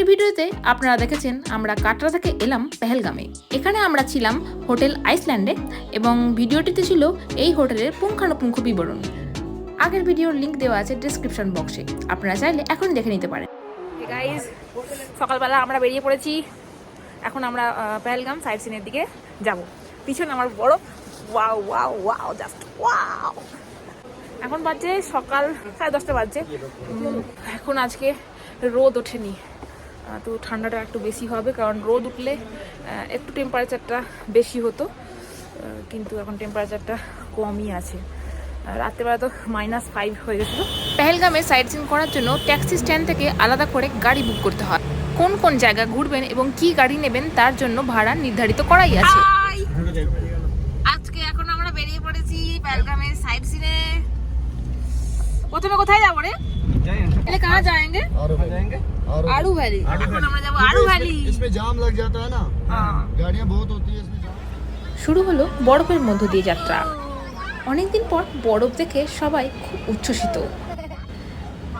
আগের ভিডিওতে আপনারা দেখেছেন আমরা কাটরা থেকে এলাম পেহেলগামে। এখানে আমরা ছিলাম হোটেল আইসল্যান্ডে এবং ভিডিওটিতে ছিল এই হোটেলের পুঙ্খানুপুঙ্খ বিবরণ। আগের ভিডিওর লিঙ্ক দেওয়া আছে ডিসক্রিপশন বক্সে। আপনারা চাইলে এখন দেখে নিতে পারেন। গাইজ সকালবেলা আমরা বেরিয়ে পড়েছি। এখন আমরা পেহেলগাম সাইড সিনের দিকে যাব। পিছনে আমার বড় wow wow wow just wow এখন বাজছে সকাল সাড়ে দশটা বাজছে এখন আজকে রোদ ওঠেনি। তো ঠান্ডাটা একটু বেশি হবে কারণ রোদ উঠলে একটু টেম্পারেচারটা বেশি হতো কিন্তু এখন টেম্পারেচারটা কমই আছে। রাত্রেবেলা তো মাইনাস ফাইভ হয়ে গেছিল। পেহেলগামে সাইট সিন করার জন্য ট্যাক্সি স্ট্যান্ড থেকে আলাদা করে গাড়ি বুক করতে হয়। কোন কোন জায়গা ঘুরবেন এবং কি গাড়ি নেবেন তার জন্য ভাড়া নির্ধারিত করাই আছে। আজকে এখন আমরা বেরিয়ে পড়েছি পেহেলগামের সাইট সিনে প্রথমে কোথায় যাব রে? कहाँ जाएंगे आरू जाएंगे आड़ू वैली এখন আমরা যাব আড়ু ভ্যালি इसमें जाम लग जाता है ना হ্যাঁ गाड़ियाँ बहुत होती है इसमें जाम শুরু হলো বরফের মধ্য দিয়ে যাত্রা অনেকদিন পর বরফ দেখে সবাই খুব উচ্ছ্বসিত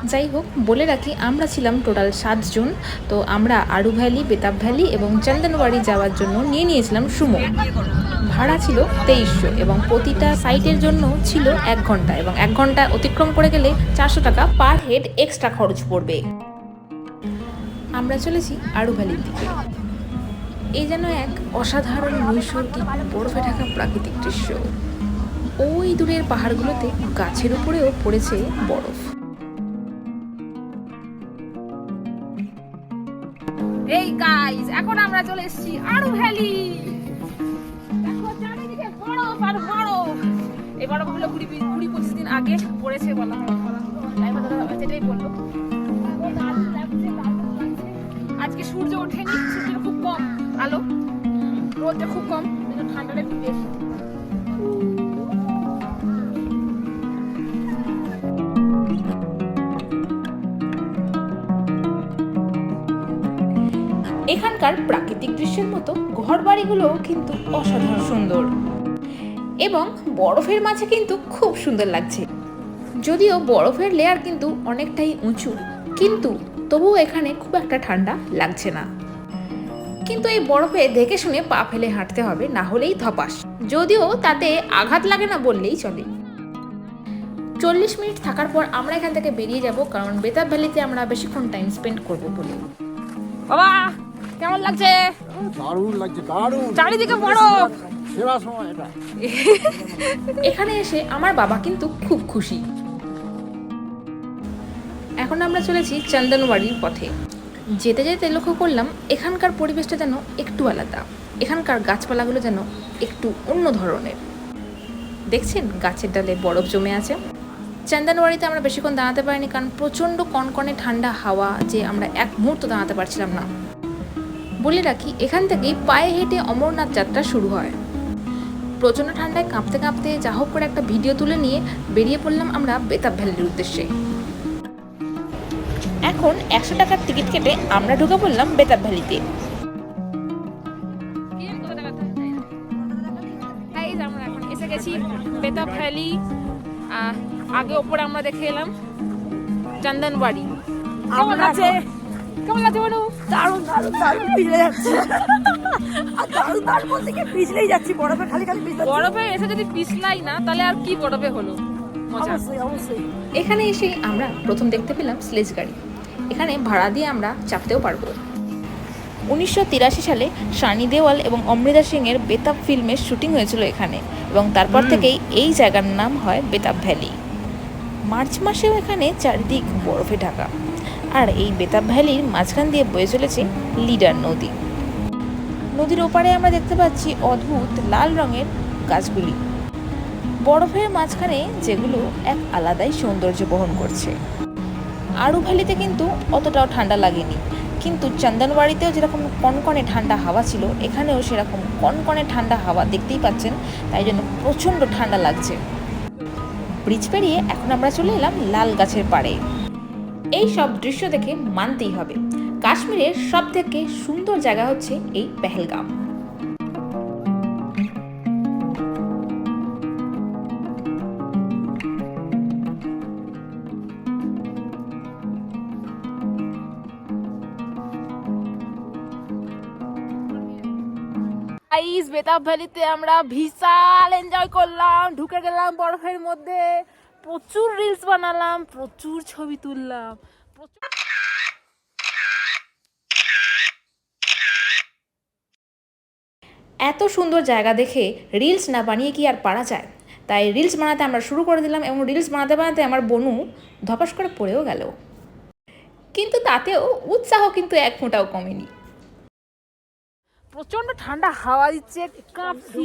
যাই হোক, বলে রাখি, আমরা ছিলাম টোটাল সাতজন তো আমরা আড়ু ভ্যালি, বেতাব ভ্যালি এবং চন্দনবাড়ি যাওয়ার জন্য নিয়ে নিয়েছিলাম সুমো। ভাড়া ছিল তেইশশো এবং প্রতিটা সাইটের জন্য ছিল এক ঘণ্টা এবং এক ঘণ্টা অতিক্রম করে গেলে চারশো টাকা পার হেড এক্সট্রা খরচ পড়বে। আমরা চলেছি আড়ু ভ্যালির দিকে। এই যেন এক অসাধারণ নৈসর্গিক বরফে ঢাকা প্রাকৃতিক দৃশ্য। ওই দূরের পাহাড়গুলোতে গাছের উপরেও পড়েছে বরফ। এই গাইস এখন আমরা চলে এসেছি আরু ভ্যালি। বরফ আর এই কুড়ি কুড়ি পঁচিশ দিন আগে পড়েছে বলা হয়। সেটাই বলল। আজকে সূর্য ওঠেনি খুব কম। আলো রোদটা খুব কম ঠান্ডাটা একটু বেশি। এখানকার প্রাকৃতিক দৃশ্যের মতো ঘর বাড়িগুলোও কিন্তু অসাধারণ সুন্দর। এবং বরফের মাঝে কিন্তু খুব সুন্দর লাগছে। যদিও বরফের লেয়ার কিন্তু অনেকটাই উঁচু, কিন্তু তবুও এখানে খুব একটা ঠান্ডা লাগছে না। কিন্তু এই বরফে দেখে শুনে পা ফেলে হাঁটতে হবে, না হলেই ধপাস। যদিও তাতে আঘাত লাগে না বললেই চলে। চল্লিশ মিনিট থাকার পর আমরা এখান থেকে বেরিয়ে যাব, কারণ বেতাব ভ্যালিতে আমরা বেশিক্ষণ টাইম স্পেন্ড করব বলে। বাবা! কেমন লাগছে? দারুণ লাগছে দারুণ। চারিদিকে বরফ। সেরা সময় এটা। এখানে এসে আমার বাবা কিন্তু খুব খুশি। এখন আমরা চলেছি চন্দনবাড়ির পথে। যেতে যেতে লক্ষ্য করলাম এখানকার পরিবেশটা যেন একটু আলাদা। এখানকার গাছপালাগুলো যেন একটু অন্য ধরনের। দেখছেন গাছের ডালে বরফ জমে আছে। চন্দনবাড়িতে আমরা বেশিক্ষণ দাঁড়াতে পারিনি কারণ প্রচণ্ড কনকনে ঠান্ডা হাওয়া যে আমরা এক মুহূর্ত দাঁড়াতে পারছিলাম না। বলে রাখি এখান থেকেই পায়ে হেঁটে অমরনাথ যাত্রা শুরু হয়। প্রচণ্ড ঠান্ডায় কাঁপতে কাঁপতে যা হোক করে একটা ভিডিও তুলে নিয়ে বেরিয়ে পড়লাম আমরা বেতাব ভ্যালির উদ্দেশ্যে। এখন একশো টাকার টিকিট কেটে আমরা ঢুকে পড়লাম বেতাব ভ্যালিতে। আমরা এখন এসে গেছি বেতাব ভ্যালি আগে ওপরে আমরা দেখে এলাম চন্দনবাড়ি। আছে কেমন আছে বলু? দারুণ দারুণ দারুণ পিছলে যাচ্ছে। আর দারুণ দারুণ বলতে কি পিছলেই যাচ্ছি বরফে খালি খালি পিছলে বরফে এসে যদি পিছলাই না তাহলে আর কি বরফে হলো? মজা। এখানে এসে আমরা প্রথম দেখতে পেলাম স্লেজ গাড়ি। এখানে ভাড়া দিয়ে আমরা চাপতেও পারব। উনিশশো তিরাশি সালে সানি দেওয়াল এবং অমৃতা সিংয়ের বেতাব ফিল্মের শুটিং হয়েছিল এখানে এবং তারপর থেকেই এই জায়গার নাম হয় বেতাব ভ্যালি। মার্চ মাসেও এখানে চারিদিক বরফে ঢাকা। আর এই বেতাব ভ্যালির মাঝখান দিয়ে বয়ে চলেছে লিডার নদী। নদীর ওপারে আমরা দেখতে পাচ্ছি অদ্ভুত লাল রঙের গাছগুলি। বরফের মাঝখানে যেগুলো এক আলাদাই সৌন্দর্য বহন করছে। আরু ভ্যালিতে কিন্তু অতটাও ঠান্ডা লাগেনি। কিন্তু চন্দনবাড়িতেও যেরকম কনকনে ঠান্ডা হাওয়া ছিল, এখানেও সেরকম কনকনে ঠান্ডা হাওয়া দেখতেই পাচ্ছেন, তাই জন্য প্রচণ্ড ঠান্ডা লাগছে। ব্রিজ পেরিয়ে এখন আমরা চলে এলাম লাল গাছের পাড়ে। এই সব দৃশ্য দেখে মানতেই হবে। কাশ্মীরের সব থেকে সুন্দর জায়গা হচ্ছে এই পেহেলগাম। বেতাব ভ্যালিতে আমরা ভিশাল এনজয় করলাম, ঢুকে গেলাম বরফের মধ্যে। প্রচুর রিলস বানালাম, প্রচুর ছবি তুললাম। প্রচুর এত সুন্দর জায়গা দেখে রিলস না বানিয়ে কি আর পারা যায়? তাই রিলস বানাতে আমরা শুরু করে দিলাম এবং রিলস বানাতে বানাতে আমার বনু ধপাস করে পড়েও গেল। কিন্তু তাতেও উৎসাহ কিন্তু এক ফোঁটাও কমেনি। প্রচণ্ড ঠান্ডা হাওয়া দিচ্ছে কাঁপছি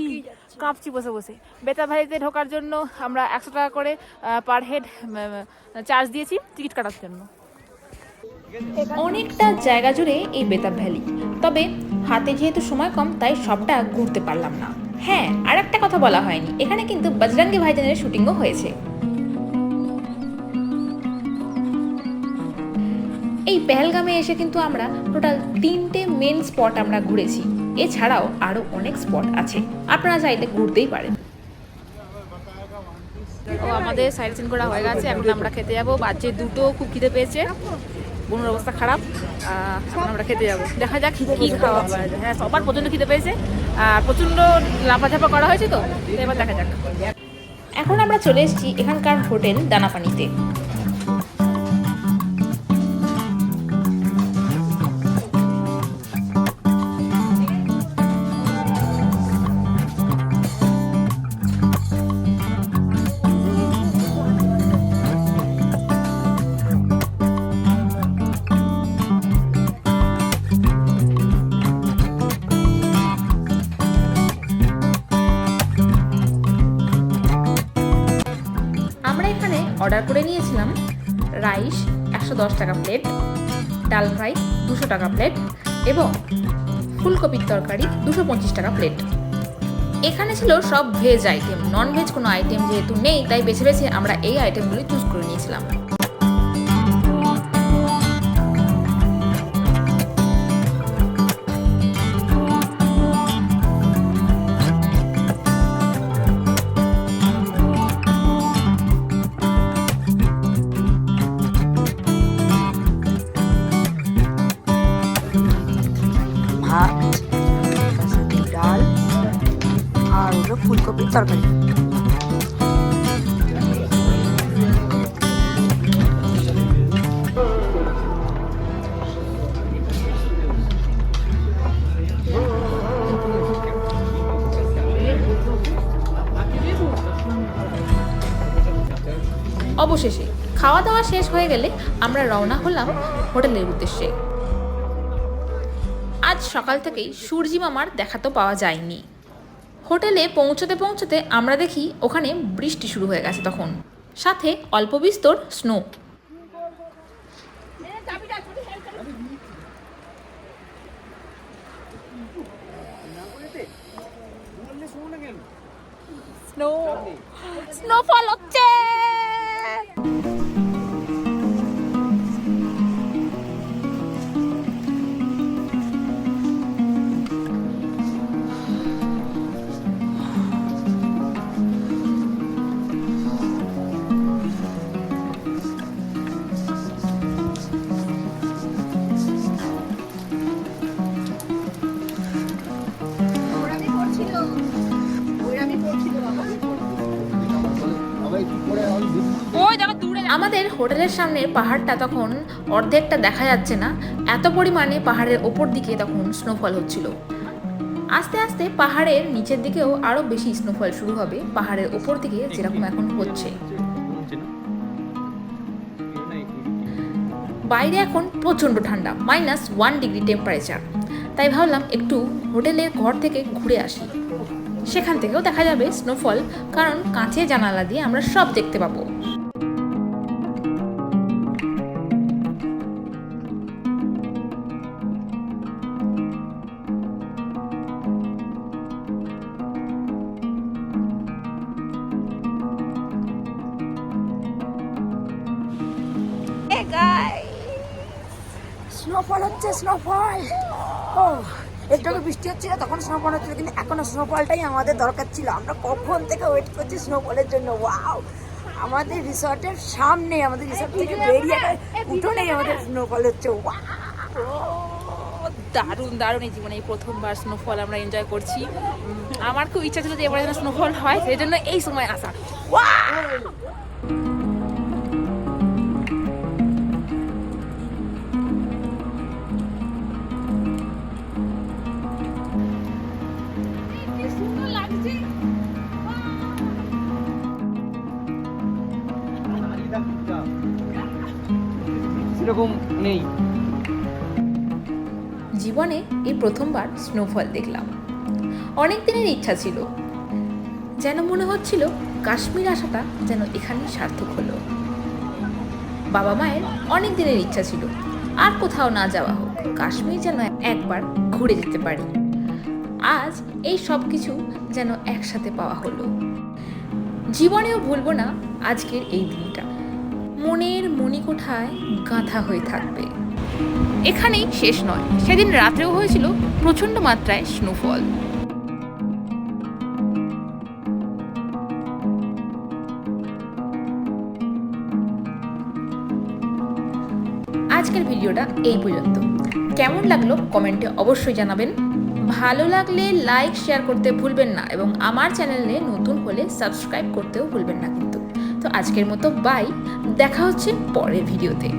কাঁপছি বসে বসে। বেতা ভাইতে ঢোকার জন্য আমরা একশো টাকা করে পার হেড চার্জ দিয়েছি টিকিট কাটার জন্য। অনেকটা জায়গা জুড়ে এই বেতাব ভ্যালি। তবে হাতে যেহেতু সময় কম তাই সবটা ঘুরতে পারলাম না। হ্যাঁ আর একটা কথা বলা হয়নি। এখানে কিন্তু বজরঙ্গি ভাইজানের শুটিংও হয়েছে। এই পেহেলগামে এসে কিন্তু আমরা টোটাল তিনটে মেন স্পট আমরা ঘুরেছি। এছাড়াও আরও অনেক স্পট আছে। আপনারা চাইলে ঘুরতেই পারেন। ও আমাদের সাইড সিন করা হয়ে গেছে এখন আমরা খেতে যাব। বাচ্চা দুটো খুব খিদে পেয়েছে। বোনের অবস্থা খারাপ। এখন আমরা খেতে যাব। দেখা যাক কি খাওয়া হ্যাঁ সবার প্রচণ্ড খিদে পেয়েছে। আর প্রচণ্ড লাফাঝাপা করা হয়েছে তো তো এবার দেখা যাক। এখন আমরা চলে এসেছি এখানকার হোটেল দানাপানিতে। অর্ডার করে নিয়েছিলাম। রাইস একশো দশ টাকা প্লেট, ডাল ফ্রাই দুশো টাকা প্লেট এবং ফুলকপির তরকারি দুশো পঁচিশ টাকা প্লেট। এখানে ছিল সব ভেজ আইটেম নন ভেজ কোনো আইটেম যেহেতু নেই, তাই বেছে বেছে আমরা এই আইটেমগুলি চুজ করে নিয়েছিলাম। তরকারি অবশেষে খাওয়া দাওয়া শেষ হয়ে গেলে আমরা রওনা হলাম হোটেলের উদ্দেশ্যে। আজ সকাল থেকেই সূর্যি মামার দেখা তো পাওয়া যায়নি। হোটেলে পৌঁছতে পৌঁছতে আমরা দেখি ওখানে বৃষ্টি শুরু হয়ে গেছে তখন। সাথে অল্প বিস্তর স্নো। স্নো। স্নোফল হচ্ছে। আমাদের হোটেলের সামনে পাহাড়টা তখন অর্ধেকটা দেখা যাচ্ছে না। এত পরিমাণে পাহাড়ের ওপর দিকে তখন স্নোফল হচ্ছিল। আস্তে আস্তে পাহাড়ের নিচের দিকেও আরও বেশি স্নোফল শুরু হবে, পাহাড়ের ওপর দিকে যেরকম এখন হচ্ছে। বাইরে এখন প্রচণ্ড ঠান্ডা মাইনাস ওয়ান ডিগ্রি টেম্পারেচার তাই ভাবলাম একটু হোটেলের ঘর থেকে ঘুরে আসি। সেখান থেকেও দেখা যাবে স্নোফল কারণ কাঁচে জানালা দিয়ে আমরা সব দেখতে পাবো। স্নোফল হচ্ছে স্নোফল ও একটু বৃষ্টি হচ্ছিল তখন স্নোফল হচ্ছিল কিন্তু এখনও স্নোফলটাই আমাদের দরকার ছিল। আমরা কখন থেকে ওয়েট করছি স্নোফলের জন্য? ওয়াও আমাদের রিসর্টের সামনে আমাদের রিসর্ট থেকে বেরিয়ে উঠোনেই আমাদের স্নোফল হচ্ছে। দারুণ দারুণ এই জীবনে এই প্রথমবার স্নোফল আমরা এনজয় করছি। আমার খুব ইচ্ছা ছিল যে এবারে যেন স্নোফল হয় সেই জন্য এই সময় আসা। সেরকম নেই। জীবনে এই প্রথমবার স্নোফল দেখলাম। অনেক দিনের ইচ্ছা ছিল। যেন মনে হচ্ছিল কাশ্মীর আসাটা যেন এখানেই সার্থক হলো। বাবা মায়ের অনেক দিনের ইচ্ছা ছিল, আর কোথাও না যাওয়া হোক, কাশ্মীর যেন একবার ঘুরে যেতে পারি। আজ এই সব কিছু যেন একসাথে পাওয়া হলো। জীবনেও ভুলবো না আজকের এই দিনটা। মনের মণিকোঠায় গাঁথা হয়ে থাকবে। এখানেই শেষ নয়। সেদিন রাত্রেও হয়েছিল প্রচণ্ড মাত্রায় স্নোফল আজকের ভিডিওটা এই পর্যন্ত। কেমন লাগল কমেন্টে অবশ্যই জানাবেন। ভালো লাগলে লাইক, শেয়ার করতে ভুলবেন না এবং আমার চ্যানেলে নতুন হলে সাবস্ক্রাইব করতেও ভুলবেন না কিন্তু। আজকের মতো বাই দেখা হচ্ছে পরের ভিডিওতে